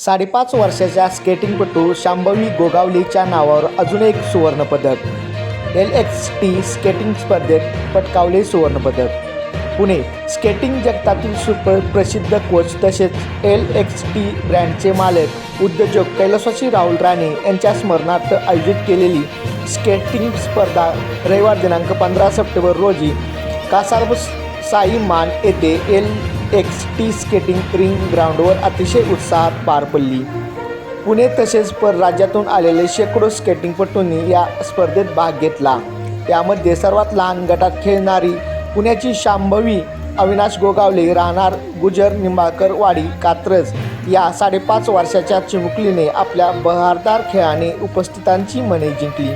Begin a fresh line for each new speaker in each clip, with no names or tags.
साडेपाच वर्षाच्या स्केटिंगपटू शांभवी गोगावलीच्या नावावर अजून एक सुवर्णपदक. एल एक्स टी स्केटिंग स्पर्धेत पटकावले सुवर्णपदक. पुणे स्केटिंग जगतातील सुप्रसिद्ध कोच तसेच एल एक्स टी ब्रँडचे मालक उद्योजक कैलासवासी राहुल राणे यांच्या स्मरणार्थ आयोजित केलेली स्केटिंग स्पर्धा रविवार दिनांक पंधरा सप्टेंबर रोजी कासारबस साई मान येथे L X T skating rink ग्राउंडवर अतिशय उत्साहात पार पडली. पुणे तसेच परराज्यातून आलेले शेकडो स्केटिंगपटूंनी या स्पर्धेत भाग घेतला. त्यामध्ये सर्वात लहान गटात खेळणारी पुण्याची शांभवी अविनाश गोगावले राहणार गुजर निंबाळकर वाडी कात्रज या साडेपाच वर्षाच्या चिमुकलीने आपल्या बहारदार खेळाने उपस्थितांची मने जिंकली.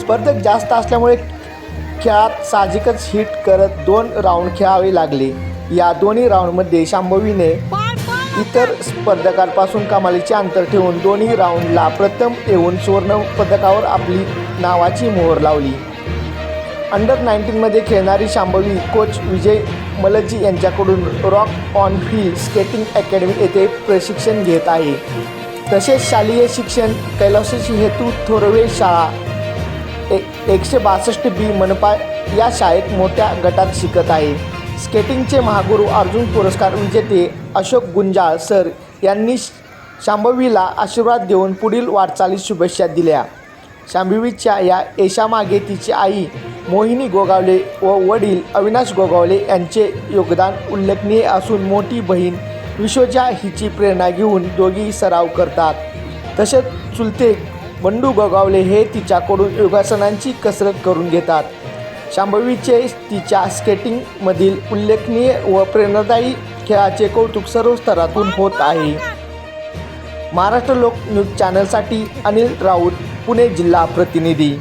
स्पर्धक जास्त असल्यामुळे खेळात साहजिकच हिट करत दोन राऊंड खेळावे लागले. या दोन्ही राऊंडमध्ये शांभवीने इतर स्पर्धकांपासून कमालीचे अंतर ठेवून दोन्ही राऊंडला प्रथम येऊन सुवर्ण पदकावर आपली नावाची मोहर लावली. अंडर नाईन्टीनमध्ये खेळणारी शांभवी कोच विजय मलजी यांच्याकडून Rock On Hill skating academy येथे प्रशिक्षण घेत आहे. तसेच शालेय शिक्षण कैलासची हेतू थोरवे शाळा एकशे बासष्ट बी मनपा या शाळेत मोठ्या गटात शिकत आहे. स्केटिंगचे महागुरू अर्जुन पुरस्कार विजेते अशोक गुंजाळ सर यांनी शांभवीला आशीर्वाद देऊन पुढील वाटचालीस शुभेच्छा दिल्या. शांभवीच्या या यशामागे तिची आई मोहिनी गोगावले व वडील अविनाश गोगावले यांचे योगदान उल्लेखनीय असून मोठी बहीण विश्वजा हिची प्रेरणा घेऊन दोघी सराव करतात. तसेच चुलते बंडू गोगावले हे तिच्याकडून योगासनांची कसरत करून घेतात. शांभवीचे तिच्या स्केटिंगमधील उल्लेखनीय व प्रेरणादायी खेळाचे कौतुक सर्व स्तरातून होत आहे. महाराष्ट्र लोक न्यूज चॅनलसाठी अनिल राऊत पुणे जिल्हा प्रतिनिधी.